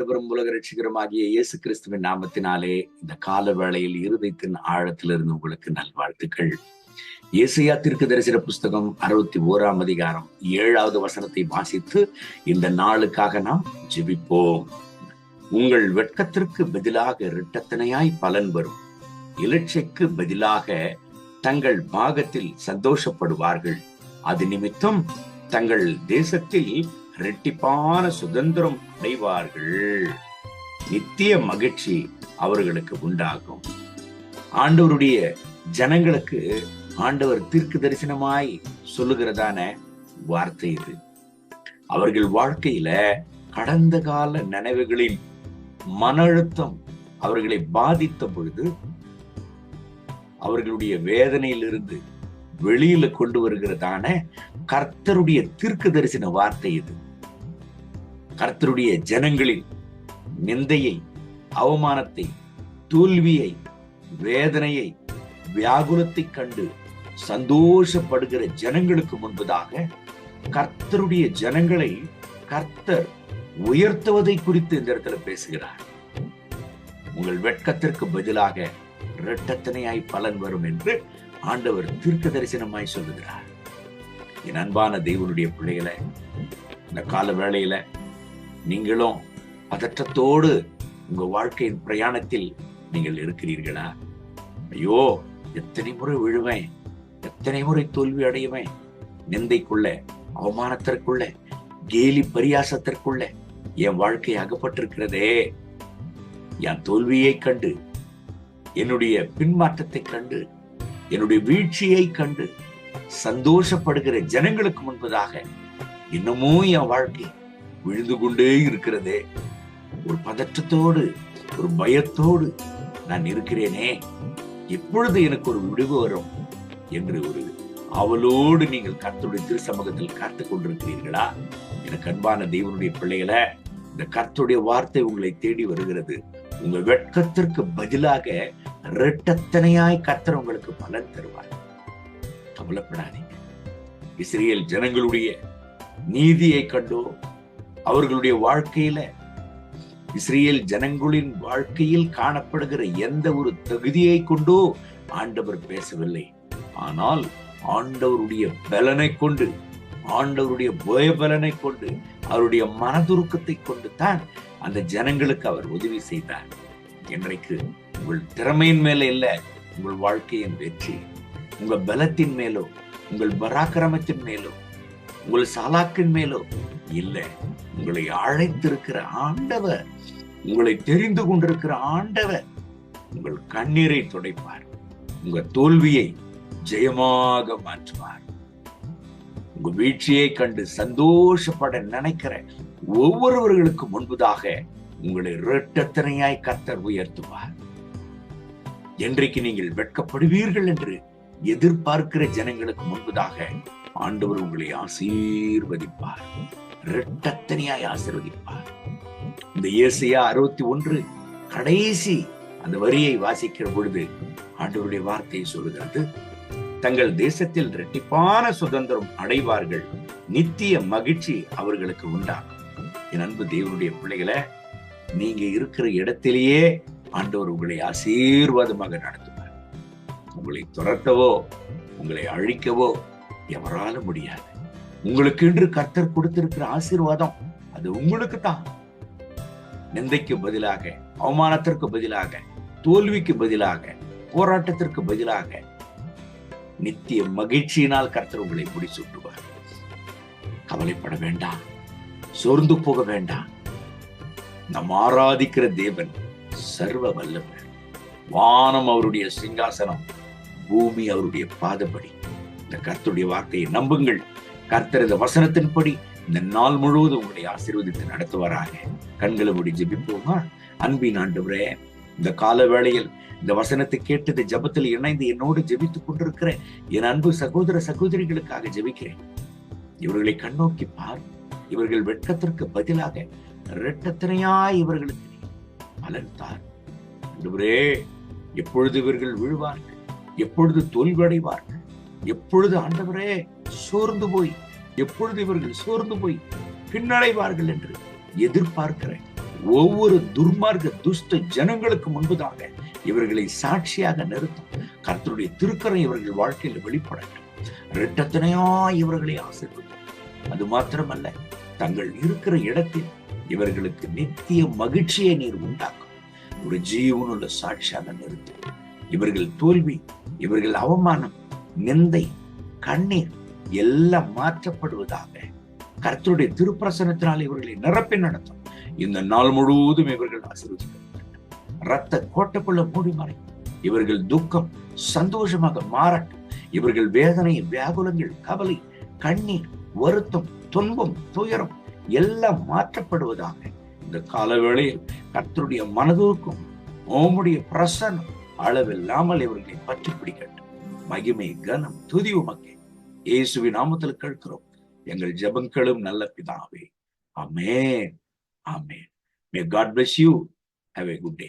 ஆண்டவரும் உலக ரட்சிகரமாகிய இயேசு கிறிஸ்துவின் நாமத்தினாலே இந்த கால வேளையில் இருதயத்தின் ஆழத்திலிருந்து உங்களுக்கு நல்வாழ்த்துக்கள். இயேசுயா திருக்கு தரிசன புஸ்தகம் அறுபத்தி ஓராம் அதிகாரம் ஏழாவது வசனத்தை வாசித்து இந்த நாளுக்காக நாம் ஜெபிப்போம். உங்கள் வெட்கத்திற்கு பதிலாக இரட்டத்தனையாய் பலன் வரும். இலட்சைக்கு பதிலாக தங்கள் பாகத்தில் சந்தோஷப்படுவார்கள். அது நிமித்தம் தங்கள் தேசத்தில் இரட்டிப்பான சுதந்திரம் அடைவார்கள். நித்திய மகிழ்ச்சி அவர்களுக்கு உண்டாகும். ஆண்டவருடைய ஜனங்களுக்கு ஆண்டவர் தீர்க்கு தரிசனமாய் சொல்லுகிறதான வார்த்தை இது. அவர்கள் வாழ்க்கையில கடந்த கால நினைவுகளின் மன அழுத்தம் அவர்களை பாதித்த பொழுது அவர்களுடைய வேதனையிலிருந்து வெளியில கொண்டு வருகிறதான கர்த்தருடைய தீர்க்கு தரிசன வார்த்தை இது. கர்த்தருடைய ஜனங்களின் நிந்தையை அவமானத்தை தோல்வியை வேதனையை வியாகுலத்தை கண்டு சந்தோஷப்படுகிற ஜனங்களுக்கு முன்பதாக கர்த்தருடைய ஜனங்களை கர்த்தர் உயர்த்துவதை குறித்து இந்த இடத்துல பேசுகிறார். உங்கள் வெட்கத்திற்கு பதிலாக இரட்டத்தனையாய் பலன் வரும் என்று ஆண்டவர் தீர்க்க தரிசனமாய் சொல்லுகிறார். என் அன்பான தெய்வனுடைய பிள்ளைகளை இந்த கால வேளையில நீங்களும் பதற்றத்தோடு உங்க வாழ்க்கையின் பிரயாணத்தில் நீங்கள் இருக்கிறீர்களா? ஐயோ எத்தனை முறை விழுவேன் எத்தனை முறை தோல்வி அடையுவேன் நிந்தைக்குள்ள அவமானத்திற்குள்ள கேலி பரியாசத்திற்குள்ள என் வாழ்க்கை அகப்பட்டிருக்கிறதே. என் தோல்வியை கண்டு என்னுடைய பின்மாற்றத்தை கண்டு என்னுடைய வீழ்ச்சியை கண்டு சந்தோஷப்படுகிற ஜனங்களுக்கு முன்பதாக இன்னமும் என் வாழ்க்கை விழுந்து கொண்டே இருக்கிறதே. ஒரு பதற்றத்தோடு ஒரு பயத்தோடு நான் இருக்கிறேனே. எப்பொழுது எனக்கு ஒரு விடுவு வரும் என்று ஒரு அவளோடு நீங்கள் கர்த்தருடைய திரு சமூகத்தில் காத்து கொண்டிருக்கிறீர்களா? எனக்கு அன்பான தெய்வனுடைய பிள்ளைகளை இந்த கர்த்தருடைய வார்த்தை உங்களை தேடி வருகிறது. உங்க வெட்கத்திற்கு பதிலாக ரெட்டத்தனையாய் கர்த்தர் உங்களுக்கு பலன் தருவார். கவலைப்படாதீங்க. இஸ்ரேல் ஜனங்களுடைய நீதியை கண்டோ அவர்களுடைய வாழ்க்கையில இஸ்ரேல் ஜனங்களின் வாழ்க்கையில் காணப்படுகிற எந்த ஒரு தகுதியை கொண்டோ ஆண்டவர் பேசவில்லை. ஆனால் ஆண்டவருடைய பலனை கொண்டு ஆண்டவருடைய பயபலனை கொண்டு அவருடைய மனதுருக்கத்தை கொண்டு தான் அந்த ஜனங்களுக்கு அவர் உதவி செய்தார். இன்றைக்கு உங்கள் திறமையின் மேல இல்ல உங்கள் வாழ்க்கையின் வெற்றி. உங்கள் பலத்தின் மேலோ உங்கள் பராக்கிரமத்தின் மேலோ உங்கள் சாலாக்கின் மேலோ? இல்ல. உங்களை அழைத்திருக்கிற ஆண்டவர் உங்களை தெரிந்து கொண்டிருக்கிற ஆண்டவர் உங்கள் கண்ணீரை துடைப்பார். உங்க தோல்வியை ஜெயமாக மாற்றுவார். உங்க வீழ்ச்சியை கண்டு சந்தோஷப்பட நினைக்கிற ஒவ்வொருவர்களுக்கு முன்பதாக உங்களை இரட்டத்தனையாய் கத்தர் உயர்த்துவார். என்றைக்கு நீங்கள் வெட்கப்படுவீர்கள் என்று எதிர்பார்க்கிற ஜனங்களுக்கு முன்பதாக ஆண்டவர் உங்களை ஆசீர்வதிப்பார். இரட்டத்தனியாய் ஆசீர்வதிப்பார். இந்த இயேசையா அறுபத்தி ஒன்று கடைசி அந்த வரியை வாசிக்கிற பொழுது ஆண்டவருடைய வார்த்தையை சொல்லுகிறது. தங்கள் தேசத்தில் இரட்டிப்பான சுதந்திரம் அடைவார்கள். நித்திய மகிழ்ச்சி அவர்களுக்கு உண்டாகும். என் அன்பு தேவனுடைய பிள்ளைகளை நீங்க இருக்கிற இடத்திலேயே ஆண்டவர் உங்களை ஆசீர்வாதமாக நடத்துவார். உங்களை துரட்டவோ உங்களை அழிக்கவோ எவரால முடியாது. உங்களுக்கு என்று கர்த்தர் கொடுத்திருக்கிற ஆசீர்வாதம் அது உங்களுக்கு தான். நிந்தைக்கு பதிலாக அவமானத்திற்கு பதிலாக தோல்விக்கு பதிலாக போராட்டத்திற்கு பதிலாக நித்திய மகிழ்ச்சியினால் கர்த்தர் உங்களை முடிசூட்டுவார். கவலைப்பட வேண்டாம் சோர்ந்து போக வேண்டாம். நம் ஆராதிக்கிற தேவன் சர்வ வல்லவர். வானம் அவருடைய சிங்காசனம் பூமி அவருடைய பாதப்படி இந்த கர்த்தருடைய வார்த்தையை நம்புங்கள். கர்த்தரது வசனத்தின்படி இந்த நாள் முழுவதும் உங்களை ஆசீர்வதித்து நடத்துவாராக. கண்களை மூடி ஜெபிப்போமா? அன்பின் ஆண்டவரே இந்த கால வேளையில் இந்த வசனத்தை கேட்டு ஜபத்தில் இணைந்து என்னோடு ஜெபித்துக் கொண்டிருக்கிற என் அன்பு சகோதர சகோதரிகளுக்காக ஜெபிக்கிறேன். இவர்களை கண்ணோக்கி பார். இவர்கள் வெட்கத்திற்கு பதிலாக இரட்டத்தனையாய் இவர்களுக்கு நீ பலன் தார். எப்பொழுது இவர்கள் விழுவார்கள்? எப்பொழுது தோல்வடைவார்கள் எப்பொழுது ஆண்டவரே சோர்ந்து போய் எப்பொழுது இவர்கள் சோர்ந்து போய் பின்னடைவார்கள் என்று எதிர்பார்க்கிறேன். ஒவ்வொரு துர்மார்க்க துஷ்ட ஜனங்களுக்கு முன்பதாக இவர்களை சாட்சியாக நிறுத்தும். கர்த்தருடைய திருக்கரம் இவர்கள் வாழ்க்கையில் வெளிப்படட்டும். இரட்டத்தனையா இவர்களை ஆசிர்வதும் அது மாத்திரமல்ல தங்கள் இருக்கிற இடத்தில் இவர்களுக்கு நித்திய மகிழ்ச்சியை நீர் உண்டாக்கும். ஒரு ஜீவனுள்ள சாட்சியாக நிறுத்தும் இவர்கள் தோல்வி இவர்கள் அவமானம் நிந்தை கண்ணீர் எல்லாம் மாற்றப்படுவதாக கர்த்தருடைய திருப்பிரசனத்தினால் இவர்களை நிரப்பி நடத்தும். இந்த நாள் முழுவதும் இவர்கள் ஆசீர்வதிக்கப்பட்டனர் ரத்த கோட்டைக்குள்ள மூடி மறை. இவர்கள் துக்கம் சந்தோஷமாக மாறட்டும். இவர்கள் வேதனை வியாகுலங்கள் கவலை கண்ணீர் வருத்தம் துன்பம் துயரம் எல்லாம் மாற்றப்படுவதாக இந்த காலவேளையில் கர்த்தருடைய மனதுக்கும் ஓமுடைய பிரசனம் அளவில்லாமல் இவர்களை பற்றி பிடிக்கட்டும். மகிமை கனம் துதி உமக்கே. இயேசுவி நாமத்தில் கேட்கிறோம். எங்கள் ஜபங்களும் நல்ல பிதாவே. Amen amen may God bless you have a good day